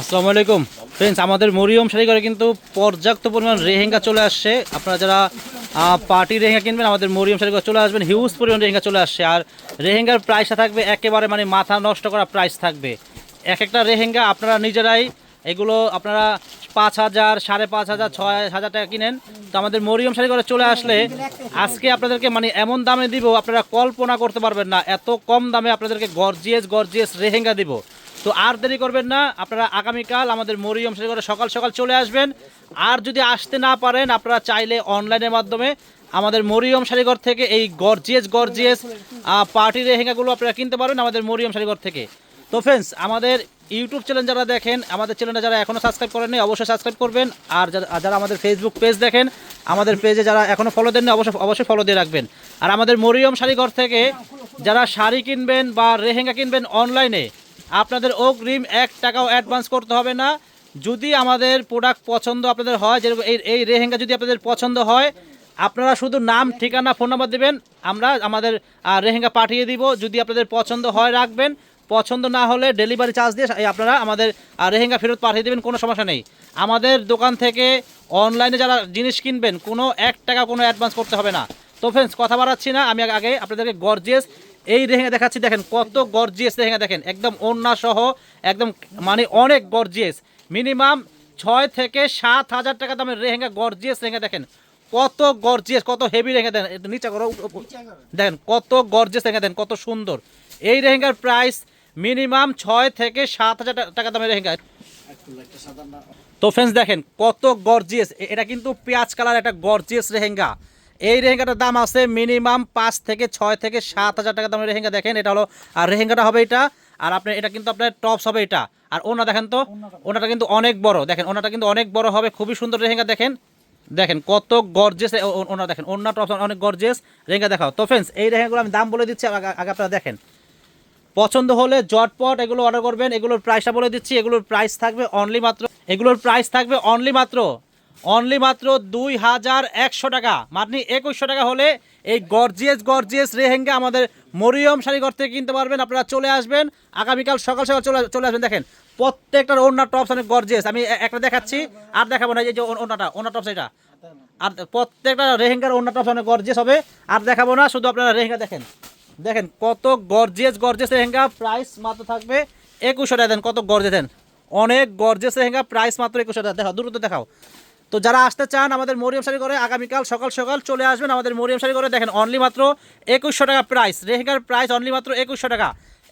আসসালামু ফ্রেন্ডস আমাদের মরিয়ম শাড়ি করে কিন্তু পর্যাপ্ত পরিমাণ রেহেঙ্গা চলে আসছে। আপনারা যারা পার্টি রেহেঙ্গা কিনবেন, আমাদের মরিয়ম শাড়ি করে চলে আসবেন। হিউজ পরিমাণ রেহেঙ্গা চলে আসছে। আর রেহেঙ্গার প্রাইসটা থাকবে একেবারে মানে মাথা নষ্ট করা প্রাইস থাকবে। এক একটা রেহেঙ্গা আপনারা নিজেরাই এগুলো আপনারা পাঁচ হাজার, সাড়ে পাঁচ হাজার, ছয় হাজার টাকা কিনেন। তো আমাদের মরিয়ম শাড়ি করে চলে আসলে আজকে আপনাদেরকে মানে এমন দামে দিব, আপনারা কল্পনা করতে পারবেন না, এত কম দামে আপনাদেরকে গর্জিয়াস গর্জিয়াস রেহেঙ্গা দিব। তো আর দেরি করবেন না, আপনারা আগামীকাল আমাদের মরিয়ম করে সকাল সকাল চলে আসবেন। আর যদি আসতে না পারেন, আপনারা চাইলে অনলাইনের মাধ্যমে আমাদের মরিয়ম শাড়িঘর থেকে এই গর্জিয়াস গর্জিয়াস পার্টি রেহেঙ্গাগুলো আপনারা কিনতে পারেন আমাদের মরিয়ম শাড়িঘর থেকে। তো ফ্রেন্ডস আমাদের ইউটিউব চ্যানেল যারা দেখেন, আমাদের চ্যানেলটা যারা এখনও সাবস্ক্রাইব করেননি অবশ্যই সাবস্ক্রাইব করবেন। আর যারা আমাদের ফেসবুক পেজ দেখেন, আমাদের পেজে যারা এখনও ফলো দেননি, অবশ্যই অবশ্যই ফলো দিয়ে রাখবেন। আর আমাদের মরিয়ম শাড়িঘর থেকে যারা শাড়ি কিনবেন বা রেহেঙ্গা কিনবেন অনলাইনে আপনাদের অগ্রিম এক টাকাও অ্যাডভান্স করতে হবে না। যদি আমাদের প্রোডাক্ট পছন্দ আপনাদের হয়, যেরকম এই এই রেহেঙ্গা যদি আপনাদের পছন্দ হয়, আপনারা শুধু নাম, ঠিকানা ফোন নাম্বার দেবেন, আমরা আমাদের রেহেঙ্গা পাঠিয়ে দিব। যদি আপনাদের পছন্দ হয়, রাখবেন। পছন্দ না হলে ডেলিভারি চার্জ দিয়ে আপনারা আমাদের রেহেঙ্গা ফেরত পাঠিয়ে দেবেন, কোনো সমস্যা নেই। আমাদের দোকান থেকে অনলাইনে যারা জিনিস কিনবেন, কোনো এক টাকা কোনো অ্যাডভান্স করতে হবে না। তো ফ্রেন্ডস কথা বাড়াচ্ছি না, আমি আগে আপনাদেরকে গর্জিয়াস এই রেহেঙ্গা দেখাচ্ছি, দেখেন কত গর্জিয়াস রেহেঙ্গা, দেখেন, একদম ওন্না সহ, একদম মানে অনেক গর্জিয়াস মিনিমাম ছয় থেকে সাত হাজার টাকা দামের রেহেঙ্গা গর্জিয়াস রেহেঙ্গা, দেখেন, কত গর্জিয়াস কত হেভি রেহেঙ্গা একটু নিচে করো দেখেন, কত গর্জিয়াস রেহেঙ্গা, দেখেন, কত সুন্দর, এই রেহেঙ্গার প্রাইস মিনিমাম ছয় থেকে সাত হাজার টাকা দামের রেহেঙ্গা। তো ফ্রেন্ডস দেখেন, কত গর্জিয়াস এটা কিন্তু পেঁয়াজ কালার একটা গর্জিয়াস রেহেঙ্গা। এই রেহেঙ্গাটার দাম আছে মিনিমাম পাঁচ থেকে ছয় থেকে সাত হাজার টাকা দামের রেহেঙ্গা, দেখেন, এটা হলো, আর রেহেঙ্গাটা হবে এটা, আর আপনার এটা কিন্তু আপনার টপস হবে এটা, আর ওনা দেখেন তো ওনাটা কিন্তু অনেক বড়, দেখেন ওনাটা কিন্তু অনেক বড় হবে, খুবই সুন্দর রেহেঙ্গা, দেখেন দেখেন, কত গর্জেস ওনা দেখেন ওনা টপস অনেক গর্জেস রেহেঙ্গা দেখাও। তো ফ্রেন্ডস এই রেহেঙ্গাগুলো আমি দাম বলে দিচ্ছি, আগে আপনারা দেখেন। পছন্দ হলে জটপট এগুলো অর্ডার করবেন, এগুলোর প্রাইসটা বলে দিচ্ছি, এগুলোর প্রাইস থাকবে অনলি মাত্র, এগুলোর প্রাইস থাকবে অনলি মাত্র অনলি মাত্র দুই হাজার একশো টাকা। মানে একুশশো টাকা হলে এই গর্জিয়াস গর্জিয়াস রেহেঙ্গা আমাদের মরিয়ম শাড়িঘর থেকে কিনতে পারবেন। আপনারা চলে আসবেন। আগামীকাল সকাল সকাল চলে চলে আসবেন। দেখেন, প্রত্যেকটার ওনার টপস অনেক গর্জিয়াস আমি একটা দেখাচ্ছি, আর দেখাবো না, এই যে ওনাটা ওনার টপস এটা। আর প্রত্যেকটা রেহেঙ্গার ওনার টপস অনেক গর্জিয়াস হবে। আর দেখাবো না, শুধু আপনারা রেহেঙ্গা দেখেন। দেখেন, কত গর্জিয়াস গর্জিয়াস রেহেঙ্গা। প্রাইস মাত্র থাকবে একুশশো টাকা। দেন কত গর্জিয়াস দেন। অনেক গর্জিয়াস রেহেঙ্গা। প্রাইস মাত্র একুশশো টাকা। দেখাও, দ্রুত দেখাও। তো যারা আসতে চান আমাদের মরিয়াম শাড়ি করে আগামীকাল সকাল সকাল চলে আসবেন আমাদের মরিয়াম শাড়ি করে দেখেন অনলি মাত্র একুশশো টাকা প্রাইস রেহেঙ্গার প্রাইস অনলি মাত্র একুশশো টাকা।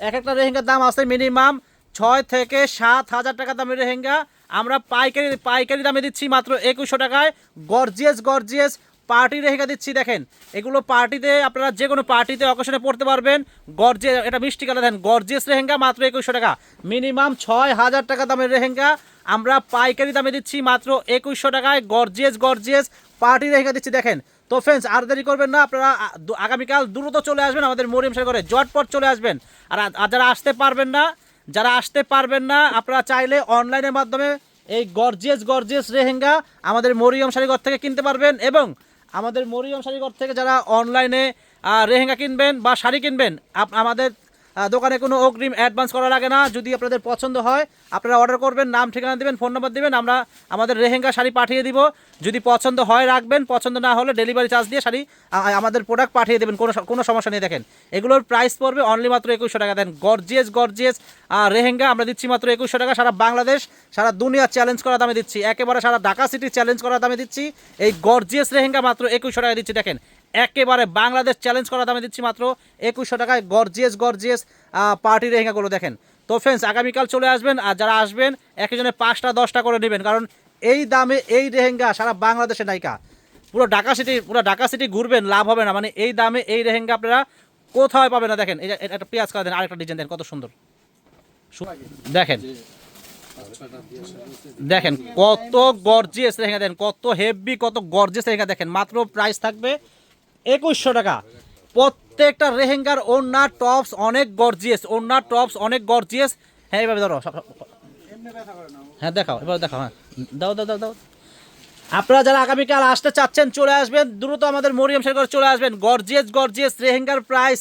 এক একটা রেহেঙ্গার দাম আছে মিনিমাম ছয় থেকে সাত হাজার টাকা দামের রেহেঙ্গা। আমরা পাইকারি পাইকারি দামে দিচ্ছি মাত্র একুশশো টাকায়। গর্জিয়াস গর্জিয়াস পার্টি রেহেঙ্গা দিচ্ছি, দেখেন। এগুলো পার্টিতে আপনারা যে কোনো পার্টিতে অকেশনে পড়তে পারবেন। গর্জে এটা মিষ্টি কালার দেন গর্জিয়াস রেহেঙ্গা মাত্র একুশশো টাকা। মিনিমাম ছয় হাজার টাকা দামের রেহেঙ্গা আমরা পাইকারি দামে দিচ্ছি মাত্র একুশশো টাকায়। গর্জিয়াস গর্জিয়াস পার্টি রেহেঙ্গা দিচ্ছি, দেখেন। তো ফ্রেন্ডস আর দেরি করবেন না, আপনারা আগামীকাল দ্রুত চলে আসবেন আমাদের মরিয়ম সাহেব করে। জটপট চলে আসবেন। আর আর যারা আসতে পারবেন না, যারা আসতে পারবেন না, আপনারা চাইলে অনলাইনের মাধ্যমে এই গর্জিয়াস গর্জিয়াস রেহেঙ্গা আমাদের মরিয়ম শাড়িঘর থেকে কিনতে পারবেন এবং আমাদের মরিয়ম শাড়িঘর থেকে যারা অনলাইনে রেহেঙ্গা কিনবেন বা শাড়ি কিনবেন আমাদের দোকানে কোনো অগ্রিম অ্যাডভান্স করা লাগে না। যদি আপনাদের পছন্দ হয়, আপনারা অর্ডার করবেন, নাম, ঠিকানা দেবেন ফোন নম্বর দেবেন, আমরা আমাদের রেহেঙ্গা শাড়ি পাঠিয়ে দিব। যদি পছন্দ হয়, রাখবেন, পছন্দ না হলে ডেলিভারি চার্জ দিয়ে শাড়ি আমাদের প্রোডাক্ট পাঠিয়ে দেবেন, কোনো কোনো সমস্যা নেই, দেখেন। এগুলোর প্রাইস পড়বে অনলি মাত্র একুশশো টাকা। দেন গর্জিয়াস গর্জিয়াস রেহেঙ্গা, আমরা দিচ্ছি মাত্র একুশশো টাকা। সারা বাংলাদেশ, সারা দুনিয়া চ্যালেঞ্জ করা দামে দিচ্ছি। একেবারে সারা ঢাকা সিটি চ্যালেঞ্জ করা দামে দিচ্ছি। এই গর্জিয়াস রেহেঙ্গা মাত্র একুশশো টাকা দিচ্ছি, দেখেন। একেবারে বাংলাদেশ চ্যালেঞ্জ করা দামে দিচ্ছি মাত্র একুশশো টাকায়। গর্জিয়াস গর্জিয়াস পার্টি রেহেঙ্গাগুলো দেখেন। তো ফ্রেন্ডস আগামীকাল চলে আসবেন আর যারা আসবেন একজনের পাঁচটা, দশটা করে নেবেন। কারণ এই দামে এই রেহেঙ্গা সারা বাংলাদেশে নায়িকা। পুরো ঢাকা সিটি পুরো ঢাকা সিটি ঘুরবেন, লাভ হবে না। মানে এই দামে এই রেহেঙ্গা আপনারা কোথায় পাবেন না। দেখেন একটা পেঁয়াজ কালার দেন আরেকটা ডিজাইন দেন, কত সুন্দর। দেখেন। দেখেন, কত গর্জিয়াস রেহেঙ্গা দেন, কত হেভি কত গর্জিয়াস রেহেঙ্গা। দেখেন, মাত্র প্রাইস থাকবে একুশশো টাকা। প্রত্যেকটা রেহেঙ্গার ওনার টপস অনেক গর্জিয়াস ওনার টপস অনেক গর্জিয়াস হ্যাঁ এভাবে ধরো হ্যাঁ দেখাও এবার দেখাও হ্যাঁ। দাও দাও দাও দাও। আপনারা যারা আগামীকাল আসতে চাচ্ছেন, চলে আসবেন, দ্রুত আমাদের মরিয়ম শেখর চলে আসবেন। গর্জিয়াস গর্জিয়াস রেহেঙ্গার প্রাইস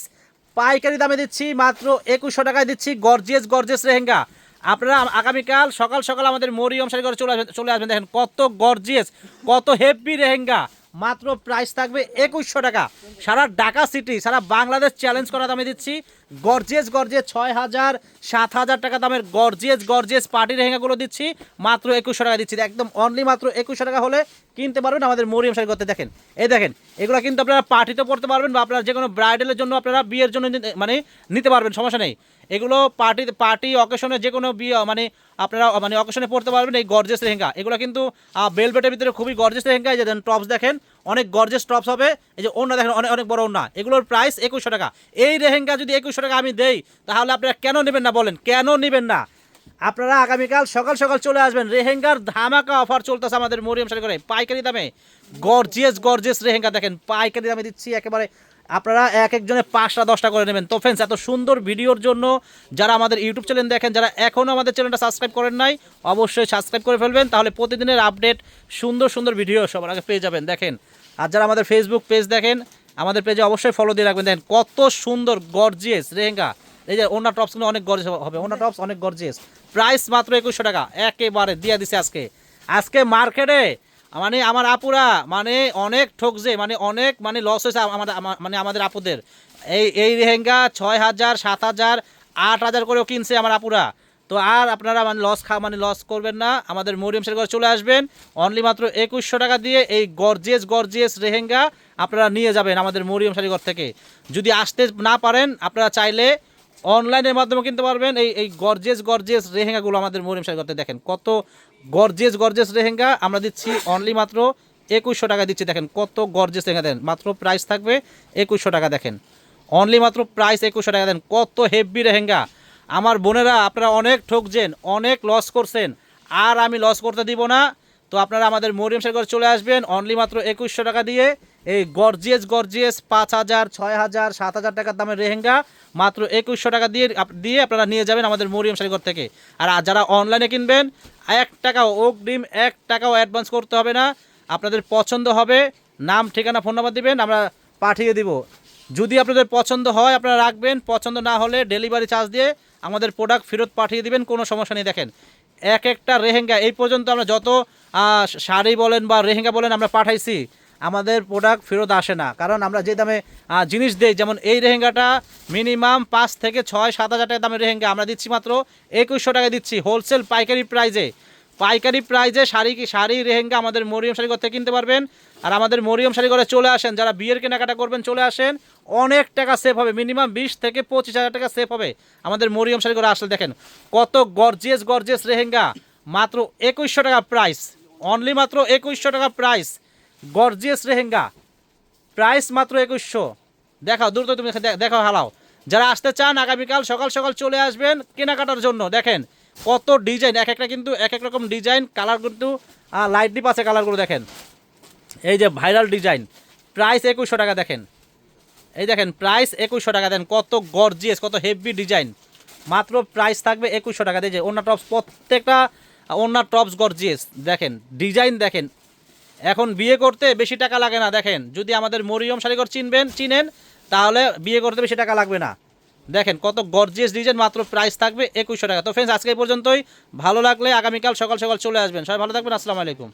পাইকারি দামে দিচ্ছি, মাত্র একুশশো টাকায় দিচ্ছি গর্জিয়াস গর্জিয়াস রেহেঙ্গা। আপনারা আগামীকাল সকাল সকাল আমাদের মরিয়ম শাড়ি করে চলে আসবেন চলে আসবেন। দেখেন কত গর্জিয়াস কত হেভি রেহেঙ্গা। মাত্র প্রাইস থাকবে একুশশো টাকা। সারা ঢাকা সিটি সারা বাংলাদেশ চ্যালেঞ্জ করা দামে দিচ্ছি গর্জিয়াস গর্জিয়াস ছয় হাজার, সাত হাজার টাকা দামের গর্জিয়াস গর্জিয়াস পার্টি রেহেঙ্গাগুলো দিচ্ছি। মাত্র একুশশো টাকা দিচ্ছি। একদম অনলি মাত্র একুশশো টাকা হলে কিনতে পারবেন আমাদের মরিয়ম শাড়ি করতে। দেখেন, এই দেখেন, এগুলো কিন্তু আপনারা পার্টিতে পড়তে পারবেন বা আপনারা যে কোনো ব্রাইডালের জন্য আপনারা বিয়ের জন্য মানে নিতে পারবেন, সমস্যা নেই। এগুলো পার্টি পার্টি অকেশনে যে কোনো বিয়ে মানে আপনারা মানে অকেশনে পড়তে পারবেন এই গর্জেস লেহেঙ্গা। এগুলো কিন্তু বেলবেটের ভিতরে খুবই গর্জেস লেহেঙ্গা যে টপস দেখেন, অনেক গর্জেস টপস হবে। এই যে ওনা দেখেন অনেক অনেক বড় ওনা এগুলোর প্রাইস একুশশো টাকা। এই লেহেঙ্গা যদি একুশশো টাকা আমি দেই, তাহলে আপনারা কেন নেবেন না বলেন? কেন নেবেন না? আপনারা আগামীকাল সকাল সকাল চলে আসবেন। রেহেঙ্গার ধামাকা অফার চলতেছে আমাদের মরিয়ম করে। পাইকারি দামে। গর্জিয়াস গর্জিয়াস রেহেঙ্গা দেখেন। পাইকারি দামে দিচ্ছি একেবারে আপনারা এক একজনে পাঁচটা, দশটা করে নেবেন। তো ফ্রেন্ডস এত সুন্দর ভিডিওর জন্য যারা আমাদের ইউটিউব চ্যানেল দেখেন, যারা এখনও আমাদের চ্যানেলটা সাবস্ক্রাইব করেন নাই, অবশ্যই সাবস্ক্রাইব করে ফেলবেন। তাহলে প্রতিদিনের আপডেট সুন্দর সুন্দর ভিডিও সবার আগে পেয়ে যাবেন। দেখেন, আর যারা আমাদের ফেসবুক পেজ দেখেন, আমাদের পেজে অবশ্যই ফলো দিয়ে রাখবেন। দেখেন, কত সুন্দর গর্জিয়াস রেহেঙ্গা এই যে ওনা টপসগুলো অনেক গর্জিয়াস হবে। ওনা টপস অনেক গর্জিয়াস প্রাইস মাত্র একুশশো টাকা। একেবারে দিয়ে দিছে আজকে। আজকে মার্কেটে মানে আমার আপুরা মানে অনেক ঠকছে মানে অনেক মানে লস হয়েছে আমাদের মানে আমাদের আপুদের। এই এই লেহেঙ্গা ছয় হাজার, সাত হাজার, আট হাজার করেও কিনছে আমার আপুরা। তো আর আপনারা মানে লস খা মানে লস করবেন না, আমাদের মরিয়ম শের চলে আসবেন অনলি মাত্র একুশশো টাকা দিয়ে এই গর্জিয়াস গর্জিয়াস রেহেঙ্গা আপনারা নিয়ে যাবেন আমাদের মরিয়ম শাড়িঘর থেকে। যদি আসতে না পারেন, আপনারা চাইলে অনলাইনের মাধ্যমে কিনতে পারবেন এই এই গর্জেস গর্জেস রেহেঙ্গাগুলো আমাদের মরিম করতে দেখেন। কত গর্জেস গর্জেস রেহেঙ্গা আমরা দিচ্ছি অনলি মাত্র একুশশো টাকা দিচ্ছি, দেখেন কত গর্জেস রেহেঙ্গা দেন। মাত্র প্রাইস থাকবে একুশশো টাকা, দেখেন। অনলি মাত্র প্রাইস একুশশো টাকা দেন কত হেভি রেহেঙ্গা আমার বোনেরা, আপনারা অনেক ঠকছেন, অনেক লস করছেন, আর আমি লস করতে দিব না। তো আপনারা আমাদের মরিয়ম সাগর চলে আসবেন অনলি মাত্র একুশশো টাকা দিয়ে এই গর্জিয়াস গর্জিয়াস পাঁচ হাজার, ছয় হাজার, সাত হাজার টাকার দামের রেহেঙ্গা মাত্র একুশশো টাকা দিয়ে দিয়ে আপনারা নিয়ে যাবেন আমাদের মরিয়ম সাগর থেকে। আর আর যারা অনলাইনে কিনবেন, এক টাকাও অগ্রিম, এক টাকাও অ্যাডভান্স করতে হবে না। আপনাদের পছন্দ হবে, নাম, ঠিকানা ফোন নাম্বার দিবেন, আমরা পাঠিয়ে দিব। যদি আপনাদের পছন্দ হয়, আপনারা রাখবেন। পছন্দ না হলে ডেলিভারি চার্জ দিয়ে আমাদের প্রোডাক্ট ফেরত পাঠিয়ে দিবেন, কোনো সমস্যা নেই। দেখেন, এক একটা রেহেঙ্গা এই পর্যন্ত আমরা যত শাড়ি বলেন বা রেহেঙ্গা বলেন আমরা পাঠাইছি। আমাদের প্রোডাক্ট ফেরত আসে না। কারণ আমরা যে দামে জিনিস দেই, যেমন এই রেহেঙ্গাটা মিনিমাম পাঁচ থেকে ছয়, সাত হাজার টাকা দামের রেহেঙ্গা আমরা দিচ্ছি মাত্র একুশশো টাকা দিচ্ছি হোলসেল পাইকারি প্রাইজে পাইকারি প্রাইজে শাড়ি কি শাড়ি রেহেঙ্গা আমাদের মরিয়ম শাড়ি করতে কিনতে পারবেন। আর আমাদের মরিয়ম শাড়ি করে চলে আসেন, যারা বিয়ের কেনাকাটা করবেন, চলে আসেন। অনেক টাকা সেভ হবে মিনিমাম বিশ থেকে পঁচিশ হাজার টাকা সেভ হবে আমাদের মরিয়ম শাড়ি করে আসলে দেখেন। কত গর্জিয়াস গর্জিয়াস রেহেঙ্গা মাত্র একুশশো টাকা প্রাইস অনলি মাত্র একুশশো টাকা প্রাইস গর্জিয়াস রেহেঙ্গা। প্রাইস মাত্র একুশশো। দেখাও, দ্রুত তুমি দে- দেখাও, হালাও। যারা আসতে চান, আগামীকাল সকাল সকাল চলে আসবেন কেনাকাটার জন্য। দেখেন, কত ডিজাইন, এক একটা কিন্তু এক এক রকম ডিজাইন, কালার কিন্তু লাইট ডিপ আছে কালারগুলো, দেখেন। এই যে ভাইরাল ডিজাইন, প্রাইস একুশশো টাকা, দেখেন। এই দেখেন, প্রাইস একুশশো টাকা দেন কত গর্জিয়াস, কত হেভি ডিজাইন। মাত্র প্রাইস থাকবে একুশশো টাকা দিয়ে যে অন্য টপস প্রত্যেকটা অন্য টপস গর্জিয়াস। দেখেন, ডিজাইন দেখেন এখন বিয়ে করতে বেশি টাকা লাগে না, দেখেন। যদি আমাদের মরিয়ম শাড়িঘর চিনবেন, চিনেন, তাহলে বিয়ে করতে বেশি টাকা লাগবে না। দেখেন, কত গর্জিয়াস ডিজাইন মাত্র প্রাইস থাকবে একুশশো টাকা। তো ফ্রেন্ডস আজকে পর্যন্তই। ভালো লাগলে আগামীকাল সকাল সকাল চলে আসবেন। সবাই ভালো থাকবেন, আসসালামু আলাইকুম।